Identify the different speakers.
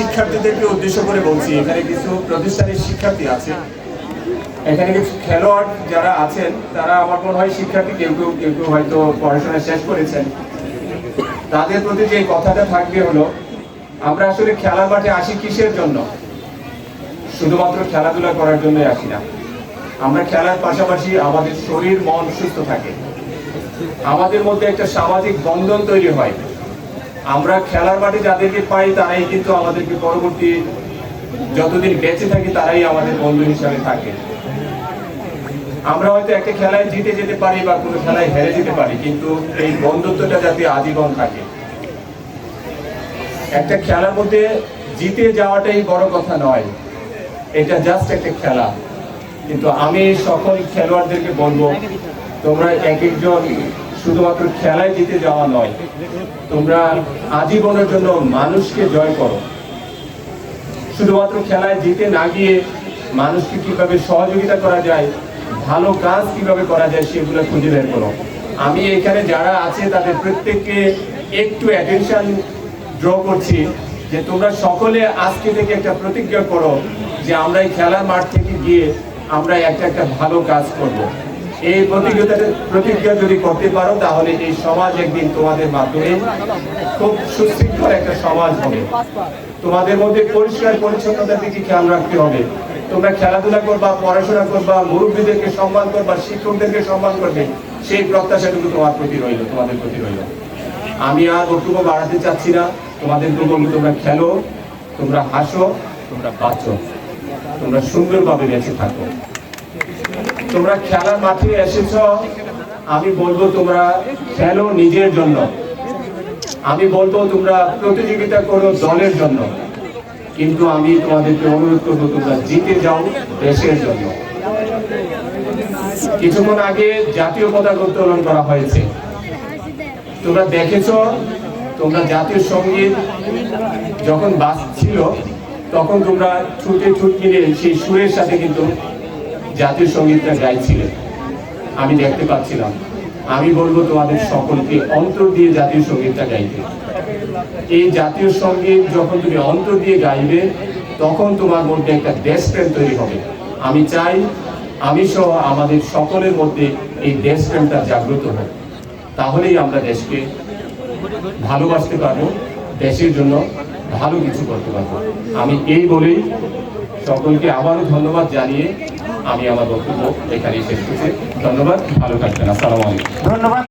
Speaker 1: শিক্ষার্থীদেরকে উদ্দেশ্য করে বলছি, এখানে কিছু প্রতিষ্ঠানের শিক্ষার্থী আছে। এখানে কিছু খেলোয়াড় যারা আছেন, তারা আমার মনে হয় শিক্ষার্থী, কেউ কেউ কেউ কেউ হয়তো পড়াশোনা শেষ করেছেন। তাদের প্রতি যে কথাটা থাকবে হলো, আমরা আসলে খেলার মাঠে আসি কিসের জন্য? শুধুমাত্র খেলাধুলা করার জন্যই আসি না। আমরা খেলার পাশাপাশি আমাদের শরীর, মন সুস্থ থাকে। আমাদের মধ্যে একটা সামাজিক বন্ধন তৈরি হয়। আমরা খেলার মাঠে যাদেরকে পাই, তারাই কিন্তু আমাদেরকে পরবর্তী যতদিন বেঁচে থাকি, তারাই আমাদের বন্ধু হিসাবে থাকে। আমরা হয়তো একটা খেলায় জিতে যেতে পারি বা কোনো খেলায় হেরে যেতে পারি, কিন্তু এই বন্ধুত্বটা যাতে আজীবন থাকে। একটা খেলার মধ্যে জিতে যাওয়াটাই বড় কথা নয়। এটা জাস্ট একটা খেলা। কিন্তু আমি সকল খেলোয়াড়দেরকে বলব, তোমরা এক একজন শুধুমাত্র খেলায় জিতে যাওয়া নয়, তোমরা আজীবনের জন্য মানুষকে জয় করো শুধুমাত্র খেলায় জিতে না গিয়ে মানুষকে কীভাবে সহযোগিতা করা যায়, ভালো কাজ কীভাবে করা যায় সেগুলো খুঁজে বের করো আমি এখানে যারা আছে, তাদের প্রত্যেককে একটু অ্যাটেনশন ড্র করছি যে তোমরা সকলে আজকে থেকে একটা প্রতিজ্ঞা করো যে আমরা এই খেলার মাঠ থেকে গিয়ে আমরা একটা একটা ভালো কাজ করব। এই প্রতিজ্ঞা যদি করতে পারো, তাহলে এই সমাজ একদিন তোমাদের মাধ্যমে খুব সুশৃঙ্খল একটা সমাজ হবে। তোমাদের মধ্যে পরিষ্কার পরিচ্ছন্নতার দিকে খেয়াল রাখতে হবে। তোমরা খেলাধুলা করবা, পড়াশোনা করবা, মুরব্বীদেরকে সম্মান করবা, শিক্ষকদেরকে সম্মান করবে, সেই প্রত্যাশাটুকু তোমার প্রতি রইল, তোমাদের প্রতি রইল। আমি আর বক্তব্য বাড়াতে চাচ্ছি না। তোমাদেরকে বলব, তোমরা খেলো, তোমরা হাসো, তোমরা বাঁচো। তোমরা সুন্দরভাবে বেঁচে থাকো। তোমরা খেলার মাঠে এসেছ, আমি বলব তোমরা খেলো নিজের জন্য। আমি বলব তোমরা প্রতিযোগিতা করো দলের জন্য। কিন্তু আমি তোমাদেরকে অনুরোধ করব, তোমরা জিতে যাও দেশের জন্য। কিছুক্ষণ আগে জাতীয় পতাকা উত্তোলন করা হয়েছে। তোমরা দেখেছ, তোমরা জাতীয় সংগীত যখন বাজছিল, তখন তোমরা ছুটে ছুট মিলে সেই সুরের সাথে কিন্তু জাতীয় সঙ্গীতটা গাইছিলে। আমি দেখতে পাচ্ছিলাম। আমি বলব তোমাদের সকলকে অন্তর দিয়ে জাতীয় সঙ্গীতটা গাইতে। এই জাতীয় সংগীত যখন তুমি অন্তর দিয়ে গাইবে, তখন তোমার মধ্যে একটা দেশপ্রেম তৈরি হবে। আমি চাই, আমি সহ আমাদের সকলের মধ্যে এই দেশপ্রেমটা জাগ্রত হোক। তাহলেই আমরা দেশকে ভালোবাসতে পারব, দেশের জন্য ভালো কিছু করতে পারব। আমি এই বলেই সকলকে আবারও ধন্যবাদ জানিয়ে আমি আমার বক্তব্য এখানে শেষ করছি। ধন্যবাদ, ভালো থাকবেন। আসসালামু আলাইকুম।
Speaker 2: ধন্যবাদ।